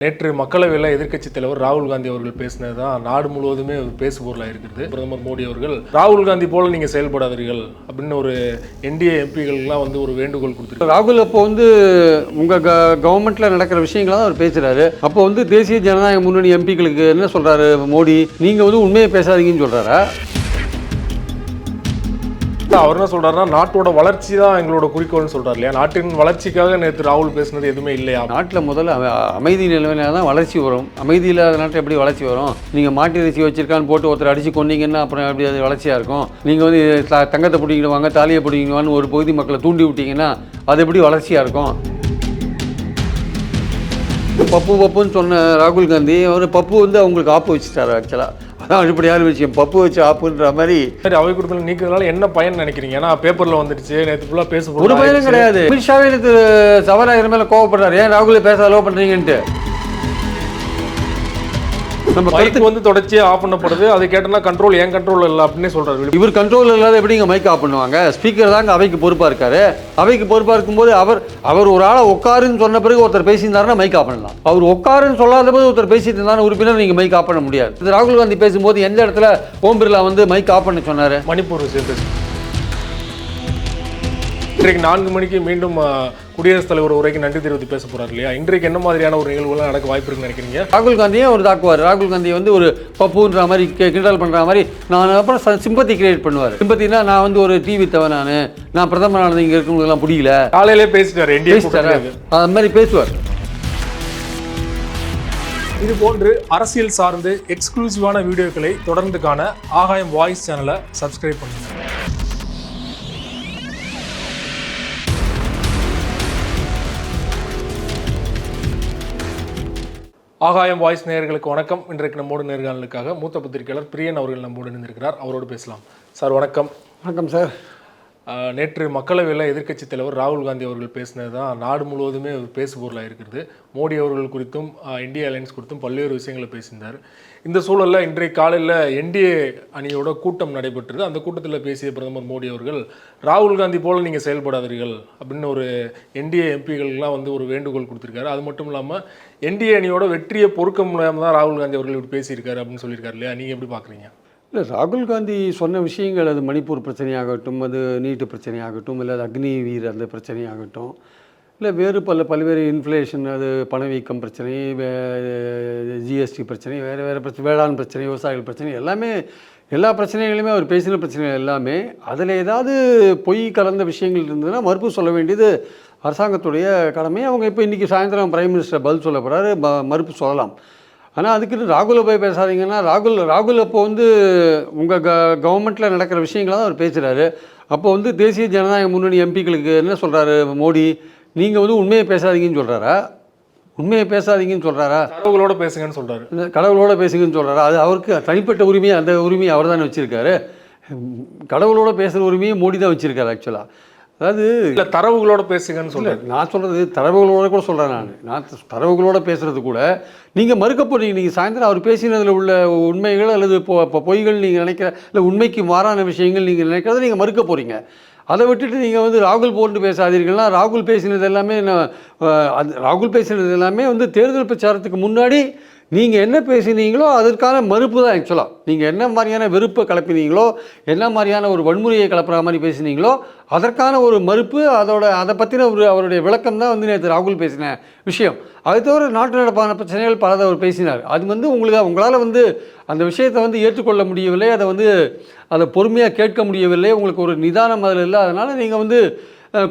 நேற்று மக்களவையில் எதிர்க்கட்சி தலைவர் ராகுல் காந்தி அவர்கள் பேசினது தான் நாடு முழுவதுமே ஒரு பேசு பொருளாக இருக்கிறது. பிரதமர் மோடி அவர்கள் ராகுல் காந்தி போல நீங்கள் செயல்படாதீர்கள் அப்படின்னு ஒரு என்டிஏ எம்பிகளுக்கெல்லாம் வந்து ஒரு வேண்டுகோள் கொடுத்துருக்காரு ராகுல் அப்போ வந்து உங்கள் க கவர்மெண்ட்டில் நடக்கிற விஷயங்களை தான் அவர் பேசுகிறாரு அப்போ வந்து தேசிய ஜனநாயக முன்னணி எம்பிக்களுக்கு என்ன சொல்கிறாரு மோடி? நீங்கள் வந்து உண்மையை பேசாதீங்கன்னு சொல்கிறாரா அவர் என்ன சொல்றாருன்னா நாட்டோட வளர்ச்சி தான் எங்களோட குறிக்கோள்னு சொல்றாரு இல்லையா? நாட்டின் வளர்ச்சிக்காக நேற்று ராகுல் பேசினது எதுவுமே இல்லையா? நாட்டில் முதல்ல அமைதி நிலைமையில தான் வளர்ச்சி வரும். அமைதி இல்லாத நாட்டில் எப்படி வளர்ச்சி வரும்? நீங்கள் மாட்டு இறைச்சி வச்சிருக்கான்னு போட்டு ஒருத்தர் அடிச்சு கொண்டீங்கன்னா அப்புறம் எப்படி அது வளர்ச்சியாக இருக்கும்? நீங்கள் வந்து த- தங்கத்தை பிடிங்கிட்டு வாங்க தாலியை பிடிங்கிடுவான்னு ஒரு பகுதி மக்களை தூண்டி விட்டீங்கன்னா அது எப்படி வளர்ச்சியாக இருக்கும்? பப்பு பப்புன்னு சொன்ன ராகுல் காந்தி அவர் பப்பு வந்து அவங்களுக்கு ஆப்பு வச்சுட்டார் ஆக்சுவலாக அதான் அடிப்படையான விஷயம் பப்பு வச்சு ஆப்புன்ற மாதிரி. சரி அவை கொடுத்தல நீக்கிறதுனால என்ன பயன் நினைக்கிறீங்க? ஏன்னா பேப்பர்ல வந்துடுச்சு நேற்று ஃபுல்லா பேச ஒரு பயனும். கிடையாது. அமித்ஷாவே நேற்று சபாநாயகர் மேல கோவப்படுறாரு. ஏன் ராகுல பேச அலோவ் பண்றீங்கன்ட்டு? நம்ம கருத்து வந்து தொடர்ச்சியா ஆஃப் பண்ணப்படுது. அதை கேட்டனா கண்ட்ரோல் ஏன் கண்ட்ரோல் இல்லை அப்படின்னு சொல்றாரு இவர் கண்ட்ரோல் இல்லாத எப்படி இங்கே மைக் ஆஃப் பண்ணுவாங்க? ஸ்பீக்கர் தாங்க அவைக்கு பொறுப்பாக இருக்காரு. அவைக்கு பொறுப்பாக இருக்கும்போது அவர் அவர் ஒரு ஆளை உட்காருன்னு சொன்ன பிறகு ஒருத்தர் பேசியிருந்தாருன்னா மைக் ஆஃப் பண்ணலாம். அவர் உட்காருன்னு சொல்லாத போது ஒருத்தர் பேசிட்டு இருந்தாலும் உறுப்பினர் நீங்கள் மைக் ஆஃப் பண்ண முடியாது. இது ராகுல் காந்தி பேசும்போது எந்த இடத்துல ஓம் பிர்லா வந்து மைக் ஆஃப் பண்ண சொன்னார்? மணிப்பூர் விஷயத்தை இன்றைக்கு நான்கு மணிக்கு மீண்டும் குடியரசுத் தலைவர் உரைக்கு நன்றி தெரிவித்து பேச போறாரு இல்லையா? இன்றைக்கு என்ன மாதிரியான ஒரு நிகழ்வுகள் நடக்க வாய்ப்பு இருக்குன்னு நினைக்கிறீங்க? ராகுல் காந்தியே ஒரு தாக்குவார். ராகுல் காந்தி வந்து ஒரு பப்புன்ற மாதிரி கிண்டல் பண்ணுற மாதிரி நான் அப்புறம் சிம்பத்தி கிரியேட் பண்ணுவார். சிம்பத்தினா நான் வந்து ஒரு டிவி தவ நான் நான் பிரதமரானது இங்கே இருக்கவங்களுக்குலாம் பிடிக்கல காலையிலே பேசிட்டாரு பேசிட்டாரு? அது மாதிரி பேசுவார். இது போன்று அரசியல் சார்ந்து எக்ஸ்க்ளூசிவான வீடியோக்களை தொடர்ந்து காண ஆகாயம் வாய்ஸ் சேனலை சப்ஸ்கிரைப் பண்ணுங்க. ஆகாயம் வாய்ஸ் நேயர்களுக்கு வணக்கம். இன்றைக்கு நம்மோடு நேர்காணலுக்காக மூத்த பத்திரிகையாளர் பிரியன் அவர்கள் நம்மோடு இணைந்திருக்கிறார். அவரோடு பேசலாம். சார் வணக்கம். வணக்கம் சார். நேற்று மக்களவையில் எதிர்க்கட்சி தலைவர் ராகுல் காந்தி அவர்கள் பேசினது தான் நாடு முழுவதுமே ஒரு பேசு பொருளாக இருக்கிறது மோடி அவர்கள் குறித்தும் இந்திய அலையன்ஸ் குறித்தும் பல்வேறு விஷயங்களை பேசியிருந்தார். இந்த சூழலில் இன்றைய காலையில் என்டிஏ அணியோட கூட்டம் நடைபெற்றது. அந்த கூட்டத்தில் பேசிய பிரதமர் மோடி அவர்கள் ராகுல் காந்தி போல் நீங்கள் செயல்படாதீர்கள் அப்படின்னு ஒரு என்டிஏ எம்பிகளுக்கெல்லாம் வந்து ஒரு வேண்டுகோள் கொடுத்துருக்காரு. அது மட்டும் இல்லாமல் என்டிஏ அணியோட வெற்றியை பொறுக்க முடியாமல் தான் ராகுல் காந்தி அவர்கள் இப்படி பேசியிருக்காரு அப்படின்னு சொல்லியிருக்காரு இல்லையா? நீங்கள் எப்படி பார்க்குறீங்க இல்லை ராகுல் காந்தி சொன்ன விஷயங்கள் அது மணிப்பூர் பிரச்சனையாகட்டும் அது நீட்டு பிரச்சனையாகட்டும் இல்லை அது அக்னி வீர் அந்த பிரச்சனையாகட்டும் இல்லை வேறு பல பல்வேறு இன்ஃப்ளேஷன் அது பணவீக்கம் பிரச்சனை ஜிஎஸ்டி பிரச்சனை வேறு வேறு பிரச்சனை வேளாண் பிரச்சனை விவசாயிகள் பிரச்சனை எல்லாமே எல்லா பிரச்சனைகளுமே அவர் பேசின பிரச்சனைகள் எல்லாமே அதில் ஏதாவது பொய் கலந்த விஷயங்கள் இருந்ததுன்னா மறுப்பு சொல்ல வேண்டியது அரசாங்கத்துடைய கடமை. அவங்க இப்போ இன்றைக்கி சாயந்தரம் பிரைம் மினிஸ்டர் பதில் சொல்ல போகிறாரு ம மறுப்பு சொல்லலாம். ஆனால் அதுக்குன்னு ராகுலை போய் பேசாதீங்கன்னா ராகுல் ராகுல் அப்போ வந்து உங்கள் க கவர்மெண்ட்டில் நடக்கிற விஷயங்களை தான் அவர் பேசுகிறாரு அப்போ வந்து தேசிய ஜனநாயக முன்னணி எம்பிக்களுக்கு என்ன சொல்கிறாரு மோடி? நீங்கள் வந்து உண்மையை பேசாதீங்கன்னு சொல்கிறாரா உண்மையை பேசாதீங்கன்னு சொல்கிறாரா தரவுகளோட பேசுங்கன்னு இந்த கடவுளோட பேசுங்கன்னு சொல்கிறாரா அது அவருக்கு தனிப்பட்ட உரிமையை அந்த உரிமையை அவர் தானே வச்சுருக்காரு. கடவுளோட பேசுகிற உரிமையை மோடி தான் வச்சுருக்காரு ஆக்சுவலாக அதாவது இல்ல தரவுகளோட பேசுங்கன்னு சொல்றாரு. நான் சொல்கிறது தரவுகளோட கூட சொல்கிறேன் நான். நான் தரவுகளோட பேசுகிறது கூட நீங்கள் மறுக்க போறீங்க. நீங்கள் சாயந்தரம் அவர் பேசினதில் உள்ள உண்மைகள் அல்லது பொய்கள் நீங்கள் நினைக்கிற இல்லை உண்மைக்கு மாறான விஷயங்கள் நீங்கள் நினைக்கிறத நீங்கள் மறுக்க போகிறீங்க அதை விட்டுட்டு நீங்கள் வந்து ராகுல் போட்டு பேசாதீர்கள்னா ராகுல் பேசினது எல்லாமே நான், அது ராகுல் பேசினது எல்லாமே வந்து தேர்தல் பிரச்சாரத்துக்கு முன்னாடி நீங்கள் என்ன பேசினீங்களோ அதற்கான மறுப்பு தான் ஆக்சுவலாக நீங்கள் என்ன மாதிரியான வெறுப்பை கலப்பினீங்களோ என்ன மாதிரியான ஒரு வன்முறையை கலப்புற மாதிரி பேசினீங்களோ அதற்கான ஒரு மறுப்பு அதோட அதை பற்றின ஒரு அவருடைய விளக்கம் தான் வந்து நேற்று ராகுல் பேசின விஷயம். அது தவிர நாட்டு நடப்பான பிரச்சனைகள் பலதை அவர் பேசினார். அது வந்து உங்களுக்கு உங்களால் வந்து அந்த விஷயத்தை வந்து ஏற்றுக்கொள்ள முடியவில்லை அதை வந்து அதை பொறுமையாக கேட்க முடியவில்லை உங்களுக்கு ஒரு நிதானம் அதில் இல்லை. அதனால் நீங்கள் வந்து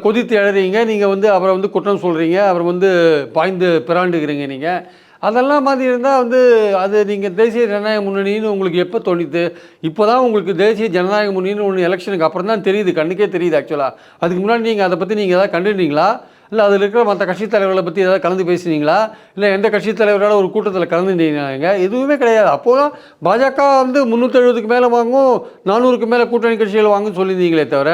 கொதித்து எழுறீங்க நீங்கள் வந்து அவரை வந்து குற்றம் சொல்கிறீங்க அவர் வந்து பாய்ந்து பிறாண்டுக்கிறீங்க நீங்கள் அதெல்லாம் மாதிரி இருந்தால் வந்து அது நீங்கள் தேசிய ஜனநாயக முன்னணின்னு உங்களுக்கு எப்போ தோணித்து இப்போ தான் உங்களுக்கு தேசிய ஜனநாயக முன்னணின்னு ஒன்று எலெக்ஷனுக்கு அப்புறம் தான் தெரியுது கண்ணுக்கே தெரியுது ஆக்சுவலாக அதுக்கு முன்னாடி நீங்கள் அதை பற்றி நீங்கள் எதாவது கண்டுனீங்களா இல்லை அதில் இருக்கிற மற்ற கட்சித் தலைவர்களை பற்றி ஏதாவது கலந்து பேசுனீங்களா? இல்லை எந்த கட்சித் தலைவரோட ஒரு கூட்டத்தில் கலந்துட்டீங்க எதுவுமே கிடையாது. அப்போதான் பாஜக வந்து முந்நூற்றெழுபதுக்கு மேலே வாங்கும் நானூறுக்கு மேலே கூட்டணி கட்சிகள் வாங்கும்னு சொல்லியிருந்தீங்களே தவிர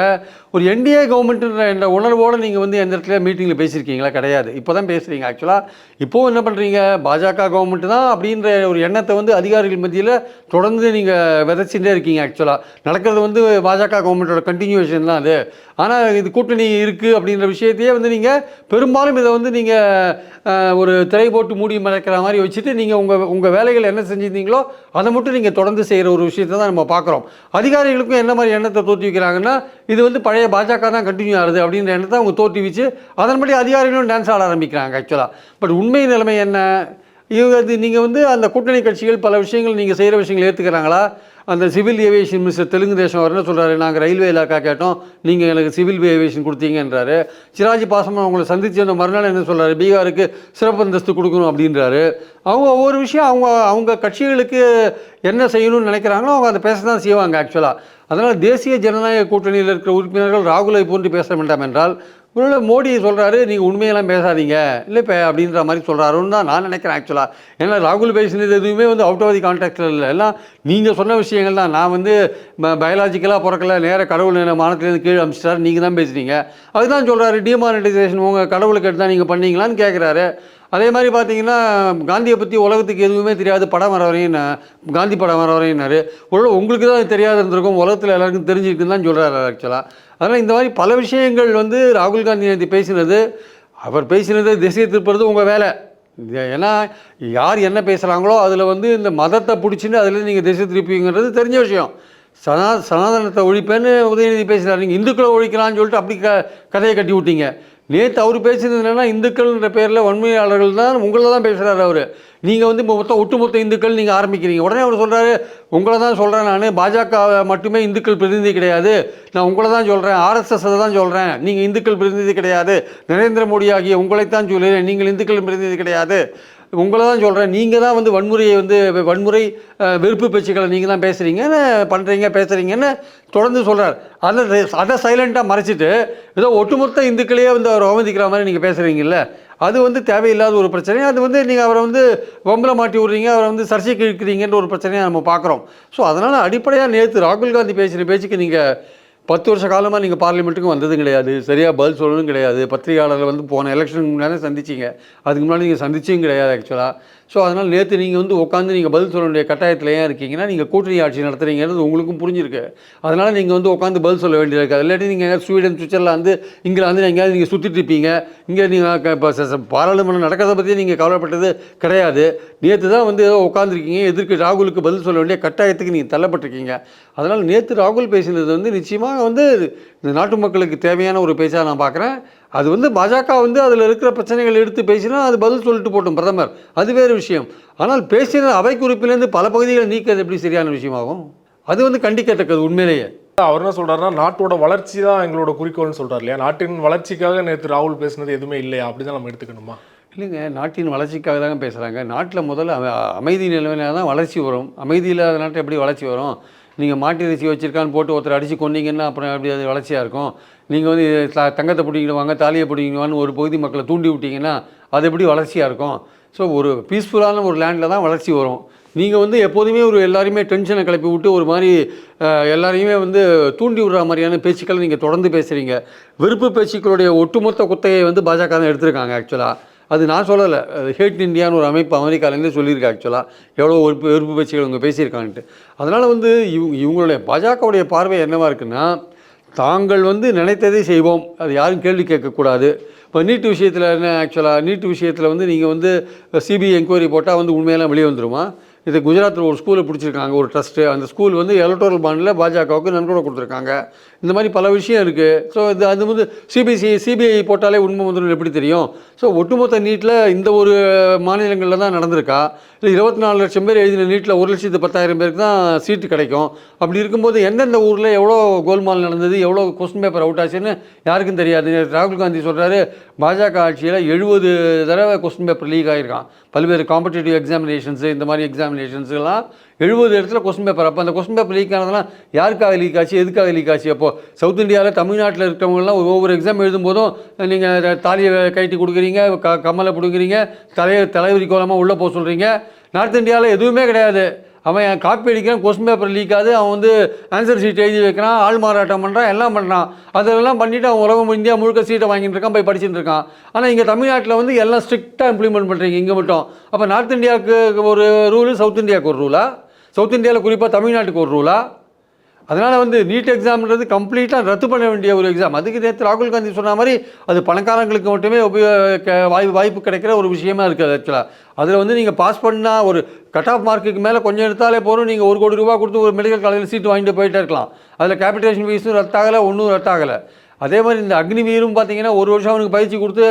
ஒரு என்டிஏ கவர்மெண்ட்டுன்ற என்ற உணர்வோடு நீங்கள் வந்து எந்த இடத்துல மீட்டிங்கில் பேசியிருக்கீங்களா? கிடையாது. இப்போ தான் பேசுகிறீங்க ஆக்சுவலாக இப்போவும் என்ன பண்ணுறீங்க பாஜக கவர்மெண்ட்டு தான் அப்படின்ற ஒரு எண்ணத்தை வந்து அதிகாரிகள் மத்தியில் தொடர்ந்து நீங்கள் விதைச்சுட்டே இருக்கீங்க ஆக்சுவலாக நடக்கிறது வந்து பாஜக கவர்மெண்ட்டோட கண்டினியூவேஷன் தான் அது. ஆனால் இது கூட்டணி இருக்குது அப்படின்ற விஷயத்தையே வந்து நீங்கள் பெரும்பாலும் இதை வந்து நீங்கள் ஒரு திரை போட்டு மூடி மறைக்கிற மாதிரி வச்சுட்டு நீங்கள் உங்கள் உங்கள் வேலைகள் என்ன செஞ்சுருந்தீங்களோ அதை மட்டும் நீங்கள் தொடர்ந்து செய்கிற ஒரு விஷயத்தை தான் நம்ம பார்க்குறோம். அதிகாரிகளுக்கும் என்ன மாதிரி எண்ணத்தை தோற்றி வைக்கிறாங்கன்னா இது வந்து பழைய பாஜக தான் கண்டினியூ ஆகுது அப்படின்ற எண்ணத்தை அவங்க தோற்றுவிச்சு அதன்படி அதிகாரிகளும் டான்ஸ் ஆட ஆரம்பிக்கிறாங்க ஆக்சுவலாக பட் உண்மை நிலைமை என்ன? இது நீங்கள் வந்து அந்த கூட்டணி கட்சிகள் பல விஷயங்கள் நீங்கள் செய்கிற விஷயங்கள் ஏற்றுக்கிறாங்களா அந்த civil aviation minister Telugu Desam அவர் என்ன சொல்கிறாரு நாங்கள் ரயில்வே இலாக்கா கேட்டோம். நீங்கள் எனக்கு சிவில் ஏவியேஷன் கொடுத்தீங்கன்றாரு. சிராஜி பாசமன் அவங்களை சந்தித்து அந்த மறுநாள் என்ன சொல்கிறாரு பீகாருக்கு சிறப்பு அந்தஸ்து கொடுக்கணும் அப்படின்றாரு. அவங்க ஒவ்வொரு விஷயம் அவங்க அவங்க கட்சிகளுக்கு என்ன செய்யணும்னு நினைக்கிறாங்களோ அவங்க அதை பேச தான் செய்வாங்க ஆக்சுவலாக அதனால் தேசிய ஜனநாயக கூட்டணியில் இருக்கிற உறுப்பினர்கள் ராகுலை போன்று பேச வேண்டாம் என்றால் ஒருவேளை மோடி சொல்கிறாரு நீங்கள் உண்மையெல்லாம் பேசாதீங்க. இல்லை இப்போ அப்படின்ற மாதிரி சொல்கிறாருன்னு தான் நான் நினைக்கிறேன் ஆக்சுவலாக ஏன்னா ராகுல் பேசினது எதுவுமே வந்து அவுட் ஆஃப் தி கான்டாக்டில் இல்லை. எல்லாம் நீங்கள் சொன்ன விஷயங்கள் தான். நான் வந்து பயாலஜிக்கலாக பிறக்கல நேராக கடவுள் என்ன மானத்துலேருந்து கீழே அமிச்சிட்டாரு. நீங்கள் தான் பேசுகிறீங்க அதுதான் சொல்கிறாரு டிமானிட்டைசேஷன் உங்கள் கடவுளுக்கு எடுத்தால் நீங்கள் பண்ணீங்களான்னு கேட்குறாரு அதே மாதிரி பார்த்தீங்கன்னா காந்தியை பற்றி உலகத்துக்கு எதுவுமே தெரியாது படம் வர வரையும் காந்தி படம் வர வரையினார் உங்களுக்கு தான் தெரியாது தெரியாத இருந்திருக்கும். உலகத்தில் எல்லாருக்கும் தெரிஞ்சிருக்குன்னு தான் சொல்கிறாரு ஆக்சுவலாக அதனால் இந்த மாதிரி பல விஷயங்கள் வந்து ராகுல் காந்தி நேற்று பேசினது. அவர் பேசினது திசையை திருப்புறது உங்கள் வேலை. ஏன்னா யார் என்ன பேசுகிறாங்களோ அதில் வந்து இந்த மதத்தை பிடிச்சின்னு அதில் நீங்கள் திசை திருப்பிங்கிறது தெரிஞ்ச விஷயம். சனா சனாதனத்தை ஒழிப்பேன்னு உதயநிதி பேசுகிறார் நீங்கள் இந்துக்களை ஒழிக்கலாம்னு சொல்லிட்டு அப்படி க கதையை கட்டி விட்டீங்க. நேற்று அவர் பேசுனது என்னென்னா இந்துக்கள்ன்ற பேரில் வன்மையாளர்கள் தான் உங்களை தான் பேசுகிறாரு அவர். நீங்கள் வந்து இப்போ மொத்தம் ஒட்டுமொத்த இந்துக்கள் நீங்கள் ஆரம்பிக்கிறீங்க. உடனே அவர் சொல்கிறாரு உங்களை தான் சொல்கிறேன் நான். பாஜக மட்டுமே இந்துக்கள் பிரதிநிதி கிடையாது. நான் உங்களை தான் சொல்கிறேன் ஆர்எஸ்எஸ் தான் சொல்கிறேன் நீங்கள் இந்துக்கள் பிரதிநிதி கிடையாது. நரேந்திர மோடி ஆகிய உங்களைத்தான் சொல்லுறேன் நீங்கள் இந்துக்கள் பிரதிநிதி கிடையாது. உங்களை தான் சொல்கிறேன் நீங்கள் தான் வந்து வன்முறையை வந்து வன்முறை வெறுப்பு பேச்சுக்களை நீங்கள் தான் பேசுகிறீங்கன்னு பண்ணுறீங்க பேசுகிறீங்கன்னு தொடர்ந்து சொல்கிறார் அதை அதை சைலண்ட்டாக மறைச்சிட்டு ஏதோ ஒட்டுமொத்த இந்துக்களையே வந்து அவர் அவமதிக்கிற மாதிரி நீங்கள் பேசுகிறீங்கல்ல அது வந்து தேவையில்லாத ஒரு பிரச்சனை. அது வந்து நீங்கள் அவரை வந்து வம்பில் மாட்டி விடுறீங்க அவரை வந்து சர்ச்சைக்கு இழுக்கிறீங்கன்ற ஒரு பிரச்சனையை நம்ம பார்க்குறோம். ஸோ அதனால் அடிப்படையாக நேற்று ராகுல் காந்தி பேசுகிற பேச்சுக்கு நீங்கள் பத்து வருஷ காலமாக நீங்கள் பார்லிமெண்ட்டுக்கும் வந்ததும் கிடையாது. சரியாக பதில் சொல்லணும் கிடையாது. பத்திரிகையாளர்கள் வந்து போன எலெக்ஷனுக்கு முன்னாடி சந்திச்சிங்க. அதுக்கு முன்னாடி நீங்கள் சந்திச்சும் கிடையாது ஆக்சுவலாக ஸோ அதனால் நேற்று நீங்கள் வந்து உட்காந்து நீங்கள் பதில் சொல்ல வேண்டிய கட்டாயத்தில் ஏன் இருக்கீங்கன்னா நீங்கள் கூட்டணி ஆட்சி நடத்துறீங்கிறது உங்களுக்கும் புரிஞ்சிருக்கு. அதனால் நீங்கள் வந்து உட்காந்து பதில் சொல்ல வேண்டியது இருக்காது. இல்லாட்டி நீங்கள் ஸ்வீடன் சுவிட்சர்லாந்து இங்கிலாந்து எங்கேயாவது நீங்கள் சுற்றிட்டு இருப்பீங்க. இங்கே நீங்கள் இப்போ பாராளுமன்றம் நடக்கிறத பற்றி நீங்கள் கவலைப்பட்டது கிடையாது. நேற்று தான் வந்து ஏதோ உட்காந்துருக்கீங்க எதிர்க்கு ராகுலுக்கு பதில் சொல்ல வேண்டிய கட்டாயத்துக்கு நீங்கள் தள்ளப்பட்டிருக்கீங்க. அதனால் நேற்று ராகுல் பேசினது வந்து நிச்சயமாக வந்து இந்த நாட்டு மக்களுக்கு தேவையான ஒரு பேச்சாக நான் பார்க்குறேன். அது வந்து பாஜக வந்து அதில் இருக்கிற பிரச்சனைகள் எடுத்து பேசினா அது பதில் சொல்லிட்டு போட்டும் பிரதமர். அது வேறு விஷயம். ஆனால் பேசின அவை குறிப்பிலேருந்து பல பகுதிகளை நீக்கிறது எப்படி சரியான விஷயமாகும்? அது வந்து கண்டிக்கத்தக்கது உண்மையிலேயே. அவர் என்ன சொல்றாருன்னா நாட்டோட வளர்ச்சி தான் எங்களோட குறிக்கோள்னு சொல்றாரு இல்லையா? நாட்டின் வளர்ச்சிக்காக நேற்று ராகுல் பேசுனது எதுவுமே இல்லையா? அப்படிதான் நம்ம எடுத்துக்கணுமா? இல்லைங்க நாட்டின் வளர்ச்சிக்காக தாங்க பேசுகிறாங்க நாட்டில் முதல்ல அம- அமைதி நிலைமையில தான் வளர்ச்சி வரும். அமைதி இல்லாத நாட்டில் எப்படி வளர்ச்சி வரும்? நீங்கள் மாட்டு இறைச்சி வச்சுருக்கான்னு போட்டு ஒருத்தர் அடித்து கொண்டீங்கன்னா அப்புறம் எப்படி அது வளர்ச்சியாக இருக்கும்? நீங்கள் வந்து த- தங்கத்தை பிடிங்கிடுவாங்க தாலியை பிடிங்கிடுவான்னு ஒரு பகுதி மக்களை தூண்டி விட்டிங்கன்னா அது எப்படி வளர்ச்சியாக இருக்கும்? ஸோ ஒரு பீஸ்ஃபுல்லான ஒரு லேண்டில் தான் வளர்ச்சி வரும். நீங்கள் வந்து எப்போதுமே ஒரு எல்லாரையுமே டென்ஷனை கிளப்பி விட்டு ஒரு மாதிரி எல்லாரையுமே வந்து தூண்டி விடுற மாதிரியான பேச்சுக்களை நீங்கள் தொடர்ந்து பேசுகிறீங்க வெறுப்பு பேச்சுக்களுடைய ஒட்டுமொத்த குத்தையை வந்து பாஜக தான் எடுத்திருக்காங்க ஆக்சுவலாக அது நான் சொல்லலை. ஹேட் இந்தியான்னு ஒரு அமைப்பு அமெரிக்காலேருந்தே சொல்லியிருக்கு ஆக்சுவலாக எவ்வளோ வெறுப்பு வெறுப்பு பேச்சுகள் இவங்க பேசியிருக்காங்கன்ட்டு அதனால் வந்து இவங்க இவங்களுடைய பாஜகவுடைய பார்வை என்னவாக இருக்குன்னா தாங்கள் வந்து நினைத்ததை செய்வோம். அது யாரும் கேள்வி கேட்கக்கூடாது. இப்போ நீட்டு விஷயத்தில் என்ன ஆக்சுவலாக நீட்டு விஷயத்தில் வந்து நீங்கள் வந்து சிபிஐ என்கொயரி போட்டால் வந்து உண்மையெல்லாம் வெளியே வந்துருமா? இது குஜராத்தில் ஒரு ஸ்கூலை பிடிச்சிருக்காங்க ஒரு ட்ரஸ்ட்டு அந்த ஸ்கூல் வந்து எலக்ட்ரல் பாண்டில் பாஜகவுக்கு நன்கொடை கொடுத்துருக்காங்க. இந்த மாதிரி பல விஷயம் இருக்குது ஸோ இது அது வந்து சிபிசி சிபிஐ போட்டாலே உண்மை வந்துடும் எப்படி தெரியும்? ஸோ ஒட்டுமொத்த நீட்டில் இந்த ஒரு மாநிலங்களில் தான் நடந்திருக்கா? இல்லை இருபத்தி நாலு லட்சம் பேர் எழுதின நீட்டில் ஒரு லட்சத்து பத்தாயிரம் பேருக்கு தான் சீட்டு கிடைக்கும். அப்படி இருக்கும்போது எந்தெந்த ஊரில் எவ்வளோ கோல்மால் நடந்தது எவ்வளோ கொஸ்டின் பேப்பர் அவுட் ஆச்சுன்னு யாருக்கும் தெரியாது. ராகுல் காந்தி சொல்கிறாரு பாஜக ஆட்சியில் எழுபது தடவை கொஸ்டின் பேப்பர் லீக் ஆகிருக்கான் பல்வேறு காம்படிட்டிவ் எக்ஸாமினேஷன்ஸு இந்த மாதிரி எக்ஸாமினேஷன்ஸ்லாம் எழுபது இடத்துல கொஸ்டின் பேப்பர் அப்போ அந்த கொஸ்டின் பேப்பர் லீக் ஆனதெல்லாம் யாருக்காக லீக் ஆச்சு? எதுக்காக லீக் ஆச்சு? அப்போது சவுத் இந்தியாவில் தமிழ்நாட்டில் இருக்கிறவங்கலாம் ஒவ்வொரு எக்ஸாம் எழுதும்போதும் நீங்கள் தாலியை கைட்டி கொடுக்குறீங்க க கம்மலை பிடுங்குறீங்க தலை தலைவரி கோலமாக உள்ளே போக சொல்கிறீங்க நார்த் இந்தியாவில் எதுவுமே கிடையாது. அவன் காப்பி அடிக்கிறான் கொஸ்டின் பேப்பர் லீக் ஆகுது அவன் வந்து ஆன்சர் ஷீட் எழுதி வைக்கிறான் ஆள் மாறாட்டம் பண்ணுறான் எல்லாம் பண்ணுறான் அதெல்லாம் பண்ணிவிட்டு அவன் உலகம் இந்தியா முழுக்க சீட்டை வாங்கிட்டு இருக்கான் போய் படிச்சுட்டு இருக்கான். ஆனால் இங்கே தமிழ்நாட்டில் வந்து எல்லாம் ஸ்ட்ரிக்டாக இம்ப்ளிமெண்ட் பண்ணுறீங்க இங்கே மட்டும். அப்போ நார்த் இந்தியாவுக்கு ஒரு ரூலு சவுத் இந்தியாவுக்கு ஒரு ரூலா சவுத் இந்தியாவில் குறிப்பாக தமிழ்நாட்டுக்கு ஒரு ரூலா அதனால் வந்து நீட் எக்ஸாம்ன்றது கம்ப்ளீட்டாக ரத்து பண்ண வேண்டிய ஒரு எக்ஸாம் அதுக்கு நேற்று ராகுல் காந்தி சொன்ன மாதிரி அது பணக்காரங்களுக்கு மட்டுமே உபயோக வாய்ப்பு வாய்ப்பு கிடைக்கிற ஒரு விஷயமா இருக்குது ஆக்சுவலாக அதில் வந்து நீங்கள் பாஸ் பண்ணால் ஒரு கட் ஆஃப் மார்க்குக்கு மேலே கொஞ்சம் எடுத்தாலே போகிறோம் நீங்கள் ஒரு கோடி ரூபா கொடுத்து ஒரு மெடிக்கல் காலேஜில் சீட்டு வாங்கிட்டு போயிட்டே இருக்கலாம். அதில் கேபிட்டேஷன் ஃபீஸும் ரத்தாகலை ஒன்றும் ரத்தாகலை. அதே மாதிரி இந்த அக்னிவீரும் பார்த்தீங்கன்னா ஒரு வருஷம் அவனுக்கு பயிற்சி கொடுத்து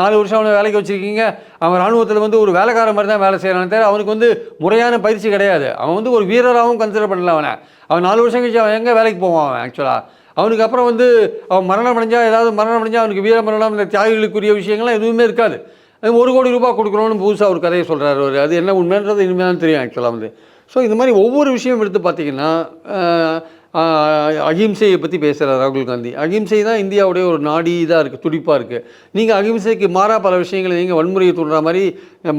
நாலு வருஷம் அவனை வேலைக்கு வச்சுருக்கீங்க. அவன் ராணுவத்தில் வந்து ஒரு வேலைக்கார மாதிரி தான் வேலை செய்கிறானே தவிர அவனுக்கு வந்து முறையான பயிற்சி கிடையாது. அவன் வந்து ஒரு வீரராகவும் கன்சிடர் பண்ணல அவனை. அவன் நாலு வருஷம் கழிச்சு அவன் எங்கே வேலைக்கு போவான் அவன் ஆக்சுவலாக அவனுக்கு அப்புறம் வந்து அவன் மரணம் அடைஞ்சா ஏதாவது மரணம் அடைஞ்சா அவனுக்கு வீர மரணம் இந்த தியாகிகளுக்குரிய விஷயங்கள்லாம் எதுவுமே இருக்காது. அது ஒரு கோடி ரூபாய் கொடுக்கணும்னு புதுசாக ஒரு கதையை சொல்கிறாரு அவர். அது என்ன உண்மைன்றது இனிமேல் தான் தெரியும் ஆக்சுவலாக வந்து. ஸோ இந்த மாதிரி ஒவ்வொரு விஷயம் எடுத்து பார்த்திங்கன்னா அகிம்சையை பற்றி பேசுகிறார் ராகுல் காந்தி. அகிம்சை தான் இந்தியாவுடைய ஒரு நாடி இதாக இருக்குது துடிப்பாக இருக்குது நீங்கள் அகிம்சைக்கு மாறாக பல விஷயங்களை நீங்கள் வன்முறையை தூண்டுற மாதிரி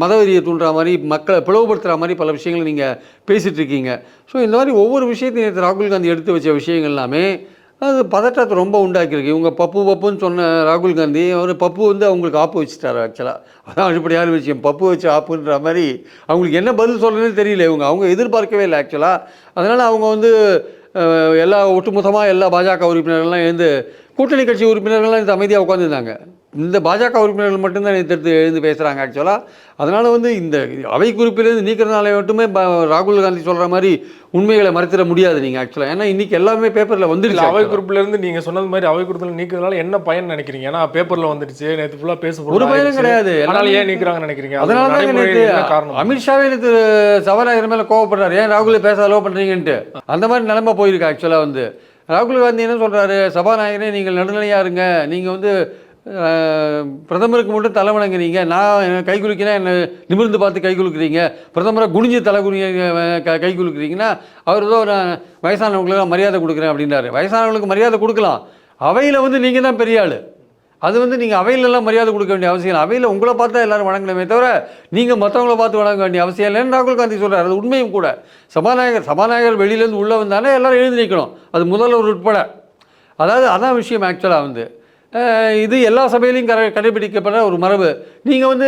மதவெறியை தூண்டுற மாதிரி மக்களை பிளவுபடுத்துகிற மாதிரி பல விஷயங்களை நீங்கள் பேசிகிட்டு இருக்கீங்க. ஸோ இந்த மாதிரி ஒவ்வொரு விஷயத்தையும் நேற்று ராகுல் காந்தி எடுத்து வச்ச விஷயங்கள் எல்லாமே அது பதற்றத்தை ரொம்ப உண்டாக்கியிருக்கு. இவங்க பப்பு பப்புன்னு சொன்ன ராகுல் காந்தி அவர் பப்பு வந்து அவங்களுக்கு ஆப்பு வச்சுட்டாரு ஆக்சுவலாக அதான் அடிப்படையான விஷயம்? பப்பு வச்சு ஆப்புன்ற மாதிரி அவங்களுக்கு என்ன பதில் சொல்கிறதுன்னு தெரியல இவங்க. அவங்க எதிர்பார்க்கவே இல்லை ஆக்சுவலாக அதனால் அவங்க வந்து எல்லா ஒட்டுமொத்தமாக எல்லா பாஜக உறுப்பினர்கள்லாம் எழுந்து கூட்டணி கட்சி உறுப்பினர்கள்லாம் இந்த அமைதியாக உட்காந்துருந்தாங்க இந்த பாஜக உறுப்பினர்கள் மட்டும்தான் எடுத்து எழுந்து பேசுகிறாங்க ஆக்சுவலாக அதனால் வந்து இந்த அவை குறிப்பிலிருந்து நீக்கிறதுனால மட்டுமே ராகுல் காந்தி சொல்கிற மாதிரி உண்மைகளை மறைத்திட முடியாது நீங்கள் ஆக்சுவலாக ஏன்னா இன்றைக்கி எல்லாமே பேப்பரில் இல்ல வந்துடுச்சு அவை actually. குறிப்புல இருந்து நீங்க சொன்னது மாதிரி அவை குறிப்புல நீக்கிறதுனால என்ன பயன் நினைக்கிறீங்க? ஏன்னா பேப்பர்ல வந்துடுச்சு நேத்து ஃபுல்லா பேச ஒரு பயனும் கிடையாது. அதனால ஏன் நீக்குறாங்கன்னு நினைக்கிறீங்க? அது அதனால தான் நேற்று காரணம்? அமித்ஷாவே நேற்று சபாநாயகர் மேலே கோவப்படுறாரு. ஏன் ராகுலை பேச அலோவ் பண்ணுறீங்கன்ட்டு அந்த மாதிரி நிலைமை போயிருக்கு ஆக்சுவலாக வந்து. ராகுல் காந்தி என்ன சொல்கிறாரு சபாநாயகரே நீங்கள் நடுநிலையாக இருங்க. நீங்கள் வந்து பிரதமருக்கு மட்டும் தலை வணங்குறீங்க. நான் கை குலுக்கினா என்னை நிமிர்ந்து பார்த்து கை குலுக்குறீங்க. பிரதமரை குனிஞ்சு தலை குனி க- கை குலுக்குறீங்கன்னா அவர் ஏதோ நான் வயசானவங்களுக்கு மரியாதை கொடுக்குறேன் அப்படின்றாரு. வயசானவங்களுக்கு மரியாதை கொடுக்கலாம். அவையில் வந்து நீங்கள் தான் பெரிய ஆள். அது வந்து நீங்கள் அவையிலெல்லாம் மரியாதை கொடுக்க வேண்டிய அவசியம் இல்லை. அவையில் உங்களை பார்த்தா எல்லாரும் வணங்கணுமே தவிர நீங்கள் மற்றவங்கள பார்த்து வணங்க வேண்டிய அவசியம் இல்லைன்னு ராகுல் காந்தி சொல்கிறார் அது உண்மையும் கூட. சபாநாயகர் சபாநாயகர் வெளியிலேருந்து உள்ளே வந்தாலே எல்லாரும் எழுந்து நிற்கணும் அது முதல்வர் உட்பட. அதாவது அதான் விஷயம் ஆக்சுவலாக வந்து. இது எல்லா சபையிலையும் கடை கடைபிடிக்கப்படுற ஒரு மரபு. நீங்கள் வந்து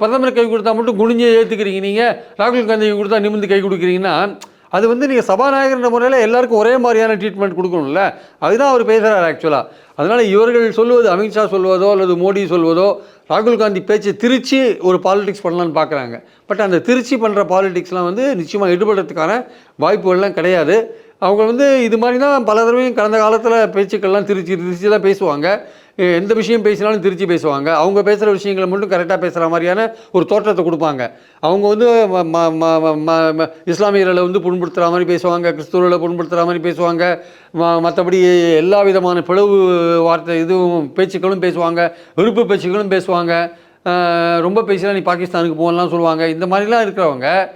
பிரதமர் கை கொடுத்தா மட்டும் குனிஞ்சு ஏற்றுக்கிறீங்க நீங்கள் ராகுல் காந்தி கொடுத்தா நிமிர்ந்து கை கொடுக்குறீங்கன்னா அது வந்து நீங்கள் சபாநாயகர்ன்ற முறையில் எல்லாருக்கும் ஒரே மாதிரியான ட்ரீட்மெண்ட் கொடுக்கணும்ல? அதுதான் அவர் பேசுகிறார் ஆக்சுவலாக அதனால் இவர்கள் சொல்லுவது அமித்ஷா சொல்வதோ அல்லது மோடி சொல்வதோ ராகுல் காந்தி பேச்சை திருச்சி ஒரு பாலிடிக்ஸ் பண்ணலான்னு பார்க்குறாங்க. பட் அந்த திருச்சி பண்ணுற பாலிடிக்ஸ்லாம் வந்து நிச்சயமாக ஈடுபடுறதுக்கான வாய்ப்புகள்லாம் கிடையாது. அவங்க வந்து இது மாதிரி தான் பல தடவையும் கடந்த காலத்தில் பேச்சுக்கள்லாம் திருச்சி திருச்சி தான் பேசுவாங்க. எந்த விஷயம் பேசினாலும் திருச்சி பேசுவாங்க. அவங்க பேசுகிற விஷயங்களை மட்டும் கரெக்டாக பேசுகிற மாதிரியான ஒரு தோற்றத்தை கொடுப்பாங்க. அவங்க வந்து ம- ம- இஸ்லாமியர்களை வந்து புண்படுத்துகிற மாதிரி பேசுவாங்க கிறிஸ்துவர்களை புண்படுத்துகிற மாதிரி பேசுவாங்க. மற்றபடி எல்லா விதமான பிளவு வார்த்தை இதுவும் பேச்சுக்களும் பேசுவாங்க வெறுப்பு பேச்சுக்களும் பேசுவாங்க. ரொம்ப பேசினா நீ பாகிஸ்தானுக்கு போகலாம் சொல்லுவாங்க. இந்த மாதிரிலாம் இருக்கிறவங்க